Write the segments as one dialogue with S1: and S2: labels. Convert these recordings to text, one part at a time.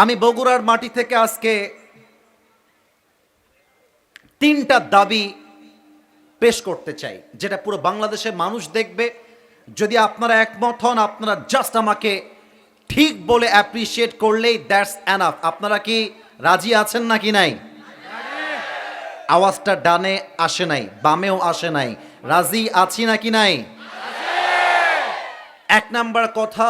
S1: আমি বগুড়ার মাটি থেকে আজকে তিনটা দাবি পেশ করতে চাই, যেটা পুরো বাংলাদেশের মানুষ দেখবে। যদি আপনারা একমত হন, আপনারা জাস্ট আমাকে ঠিক বলে অ্যাপ্রিসিয়েট করলেই দ্যাটস অ্যানাফ আপনারা কি রাজি আছেন নাকি নাই? আওয়াজটা ডানে আসে নাই, বামেও আসে নাই। রাজি আছি নাকি নাই? এক নাম্বার কথা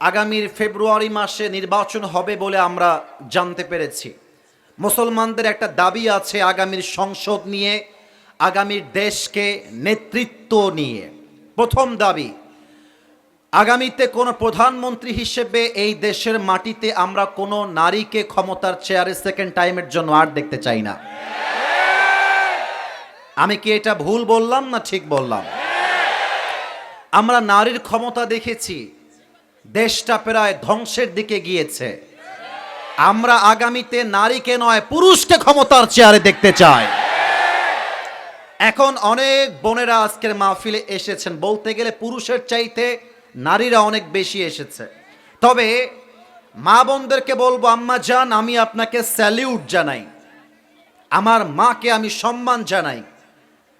S1: আগামীর ফেব্রুয়ারি মাসে নির্বাচন হবে বলে আমরা জানতে পেরেছি। মুসলমানদের একটা দাবি আছে আগামীর সংসদ নিয়ে, আগামীর দেশকে নেতৃত্ব নিয়ে। প্রথম দাবি, আগামীতে কোনো প্রধানমন্ত্রী হিসেবে এই দেশের মাটিতে আমরা কোনো নারীকে ক্ষমতার চেয়ারে সেকেন্ড টাইমের জন্য আর দেখতে চাই না। আমি কি এটা ভুল বললাম না ঠিক বললাম? আমরা নারীর ক্ষমতা দেখেছি দেশটা প্রায় ধ্বংসের দিকে গিয়েছে। আমরা আগামীতে নারীকে নয়, পুরুষকে ক্ষমতার চেয়ারে দেখতে চাই। এখন অনেক বোনেরা আজকের মাহফিলে এসেছেন। বলতে গেলে পুরুষের চাইতে নারীরা অনেক বেশি এসেছে। তবে মা বোনদেরকে বলব, আম্মা যান, আমি আপনাকে স্যালিউট জানাই। আমার মাকে আমি সম্মান জানাই।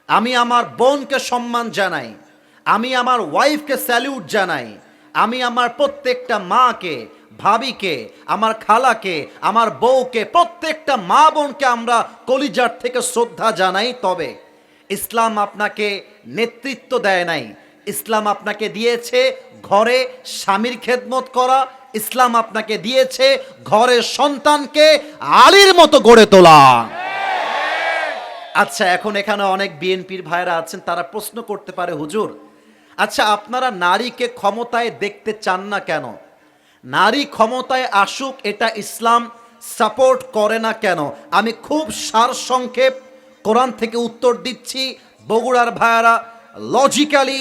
S1: আমি আমার বোনকে সম্মান জানাই। আমি আমার ওয়াইফকে স্যালিউট জানাই। আমি আমার প্রত্যেকটা মাকে, ভাবিকে, আমার খালাকে, আমার বউকে, প্রত্যেকটা মা বোনকে আমরা কলিজার থেকে শ্রদ্ধা জানাই। তবে ইসলাম আপনাকে নেতৃত্ব দেয় নাই। ইসলাম আপনাকে দিয়েছে ঘরে স্বামীর খেদমত করা। ইসলাম আপনাকে দিয়েছে ঘরের সন্তানকে আলীর মতো গড়ে তোলা। আচ্ছা এখন এখানে অনেক বিএনপির ভাইরা আছেন, তারা প্রশ্ন করতে পারে, হুজুর আচ্ছা আপনারা নারীকে ক্ষমতায় দেখতে চান না কেন? নারী ক্ষমতায় আসুক, এটা ইসলাম সাপোর্ট করে না কেন? আমি খুব সার সংক্ষেপ কোরআন থেকে উত্তর দিচ্ছি, বগুড়ার ভাইয়ারা লজিক্যালি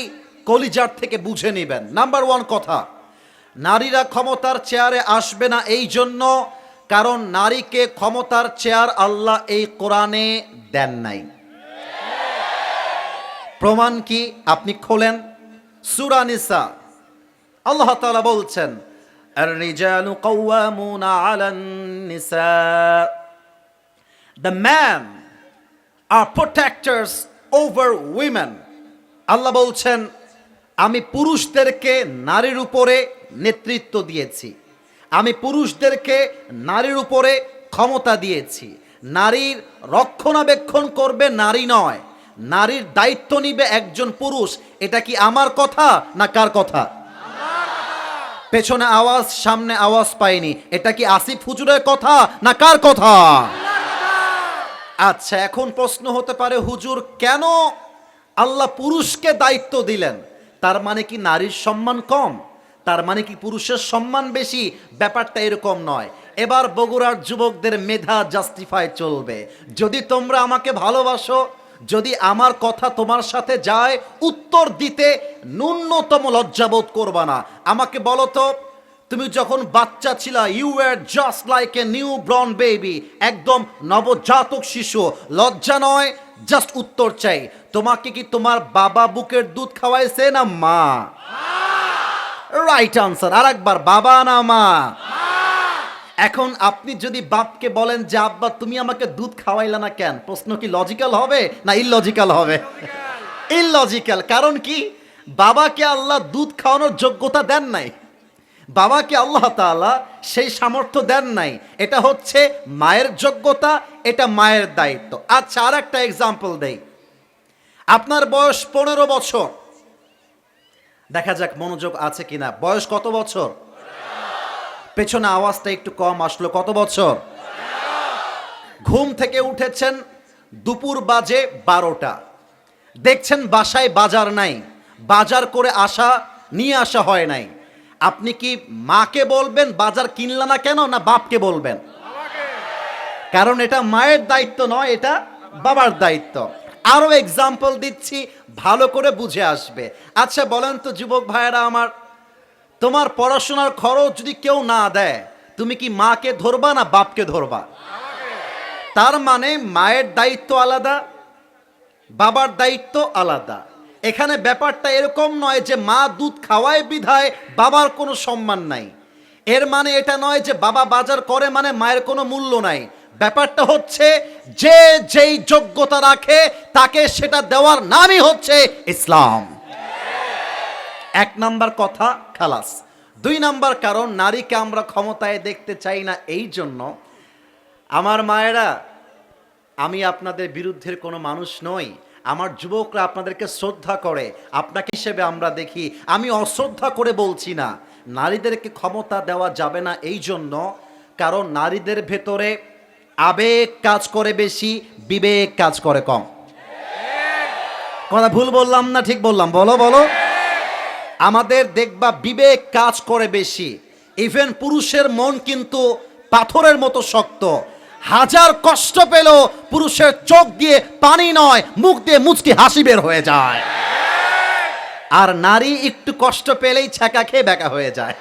S1: কলিজার থেকে বুঝে নেবেন। নাম্বার ওয়ান কথা, নারীরা ক্ষমতার চেয়ারে আসবে না এই জন্য কারণ নারীকে ক্ষমতার চেয়ার আল্লাহ এই কোরআনে দেন নাই। প্রমাণ কি? আপনি খোলেন। সুরানিসা আল্লাহ তাআলা বলছেন الرجال قوامون على النساء The men are protectors over women আল্লাহ বলছেন আমি পুরুষদেরকে নারীর উপরে নেতৃত্ব দিয়েছি আমি পুরুষদেরকে নারীর উপরে ক্ষমতা দিয়েছি নারীর রক্ষণাবেক্ষণ করবে নারী নয় নারীর দায়িত্ব নিবে একজন পুরুষ, এটা কি আমার কথা না কার কথা? পেছনে আওয়াজ, সামনে আওয়াজ পাইনি, এটা কি আসিফ হুজুরের কথা না কার কথা? আচ্ছা এখন প্রশ্ন হতে পারে, হুজুর কেন আল্লাহ পুরুষকে দায়িত্ব দিলেন? তার মানে কি নারীর সম্মান কম? তার মানে কি পুরুষের সম্মান বেশি? ব্যাপারটা এরকম নয়। এবার বগুড়ার যুবকদের মেধা জাস্টিফাই চলবে। যদি তোমরা আমাকে ভালোবাসো যদি আমার কথা তোমার সাথে যায় উত্তর দিতে ন্যূনতম লজ্জাবোধ করবা না। আমাকে বলো তো তুমি যখন বাচ্চা ছিলা you are just like a newborn baby একদম নবজাতক শিশু লজ্জা নয় জাস্ট উত্তর চাই। তোমাকে কি তোমার বাবা বুকের দুধ খাওয়াইছে না মা? রাইট আনসার আর একবার বাবা না মা? এখন আপনি যদি বাপকে বলেন যে, আব্বা, তুমি আমাকে দুধ খাওয়াইলা না কেন? প্রশ্ন কি লজিক্যাল হবে না ইললজিক্যাল হবে? ইললজিক্যাল কারণ কি? বাবাকে আল্লাহ দুধ খাওয়ানোর যোগ্যতা দেন নাই। বাবাকে আল্লাহ তাআলা সেই সামর্থ্য দেন নাই। এটা হচ্ছে মায়ের যোগ্যতা, এটা মায়ের দায়িত্ব। আচ্ছা আর একটা এক্সাম্পল দেই। আপনার বয়স পনেরো বছর। দেখা যাক মনোযোগ আছে কিনা। বয়স কত বছর? পেছনে আওয়াজটা একটু কম আসলো। কত বছর? ঘুম থেকে উঠেছেন দুপুর বাজে বারোটা। দেখছেন বাসায় বাজার নাই। বাজার করে আসা, নিয়ে আসা হয় নাই। আপনি কি মাকে বলবেন, বাজার কিনলা না কেন, না বাপকে বলবেন? কারণ এটা মায়ের দায়িত্ব নয়, এটা বাবার দায়িত্ব। আরও এক্সাম্পল দিচ্ছি, ভালো করে বুঝে আসবে। আচ্ছা বলেন তো যুবক ভাইয়েরা আমার তোমার পড়াশোনার খরচ যদি কেউ না দেয়, তুমি কি মাকে ধরবা না বাপকে ধরবা? তার মানে মায়ের দায়িত্ব আলাদা, বাবার দায়িত্ব আলাদা। এখানে ব্যাপারটা এরকম নয় যে মা দুধ খাওয়ায় বিধায় বাবার কোনো সম্মান নাই। এর মানে এটা নয় যে বাবা বাজার করে মানে মায়ের কোনো মূল্য নাই। ব্যাপারটা হচ্ছে যে যেই যোগ্যতা রাখে, তাকে সেটা দেওয়ার নামই হচ্ছে ইসলাম। এক নাম্বার কথা, খালাস। দুই নাম্বার কারণ, নারীকে আমরা ক্ষমতায় দেখতে চাই না এই জন্য। আমার মায়েরা, আমি আপনাদের বিরুদ্ধের কোনো মানুষ নই। আমার যুবকরা আপনাদেরকে শ্রদ্ধা করে, আপনাকে হিসেবে আমরা দেখি। আমি অশ্রদ্ধা করে বলছি না। নারীদেরকে ক্ষমতা দেওয়া যাবে না এই জন্য, কারণ নারীদের ভেতরে আবেগ কাজ করে বেশি, বিবেক কাজ করে কম। কথা ভুল বললাম না ঠিক বললাম? বলো বলো। আমাদের দেখবা বিবেক কাজ করে বেশি। ইভেন পুরুষের মন কিন্তু পাথরের মতো শক্ত। হাজার কষ্ট পেল পুরুষের চোখ দিয়ে পানি নয়, মুখ দিয়ে মুচকি হাসি বের হয়ে যায়। আর নারী একটু কষ্ট পেলেই ছ্যাঁকা খেয়ে বেকা হয়ে যায়।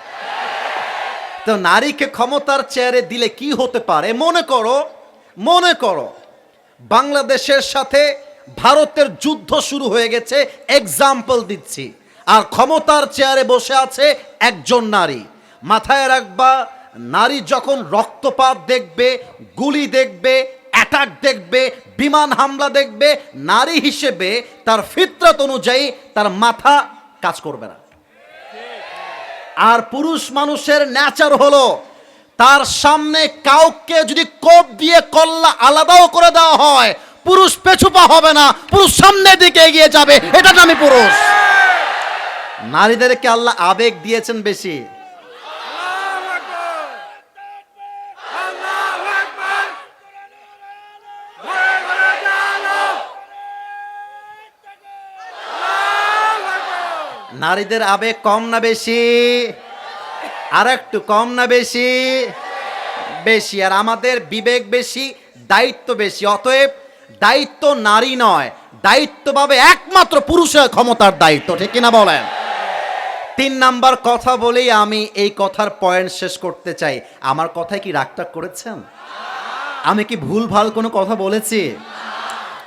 S1: তো নারীকে ক্ষমতার চেয়ারে দিলে কি হতে পারে? মনে করো মনে করো, বাংলাদেশের সাথে ভারতের যুদ্ধ শুরু হয়ে গেছে এক্সাম্পল দিচ্ছি। আর ক্ষমতার চেয়ারে বসে আছে একজন নারী। মাথায় রাখবা, নারী যখন রক্তপাত দেখবে, গুলি দেখবে অ্যাটাক দেখবে, বিমান হামলা দেখবে, নারী হিসেবে তার ফিতরত অনুযায়ী তার মাথা কাজ করবে না। আর পুরুষ মানুষের ন্যাচার হলো, তার সামনে কাউকে যদি কোপ দিয়ে কল্লা আলাদাও করে দেওয়া হয়, পুরুষ পেছুপা হবে না, পুরুষ সামনের দিকে এগিয়ে যাবে এটা নামে পুরুষ। নারীদেরকে আল্লাহ আবেগ দিয়েছেন বেশি। নারীদের আবেগ কম না বেশি? আর একটু কম না বেশি? বেশি। আর আমাদের বিবেক বেশি, দায়িত্ব বেশি। অতএব দায়িত্ব নারী নয় দায়িত্ব পাবে একমাত্র পুরুষের ক্ষমতার দায়িত্ব, ঠিক কিনা বলেন? তিন নাম্বার কথা বলেই আমি এই কথার পয়েন্ট শেষ করতে চাই। আমার কথায় কি রাগটাগ করেছেন? আমি কি ভুল ভালো কোনো কথা বলেছি?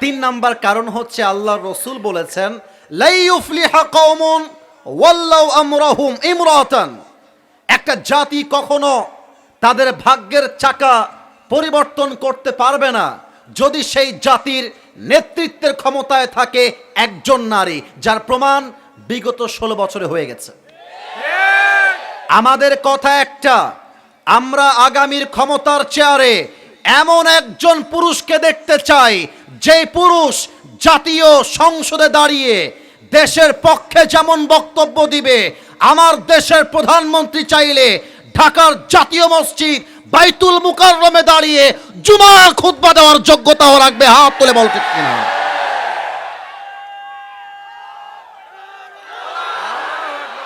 S1: তিন নাম্বার কারণ হচ্ছে আল্লাহ রসুল বলেছেন একটা জাতি কখনো তাদের ভাগ্যের চাকা পরিবর্তন করতে পারবে না। যদি সেই জাতির নেতৃত্বের ক্ষমতায় থাকে একজন নারী, যার প্রমাণ বিগত ষোলো বছরে হয়ে গেছে। আমাদের কথা একটা আমরা আগামীর ক্ষমতার চেয়ারে এমন একজন পুরুষকে দেখতে চাই যে পুরুষ জাতীয় সংসদে দাঁড়িয়ে দেশের পক্ষে যেমন বক্তব্য দিবে আমার দেশের প্রধানমন্ত্রী চাইলে ঢাকার জাতীয় মসজিদ বাইতুল মুকাররমে দাঁড়িয়ে জুমা খুতবা দেওয়ার যোগ্যতাও রাখবে হাত তুলে বলতে কিনা।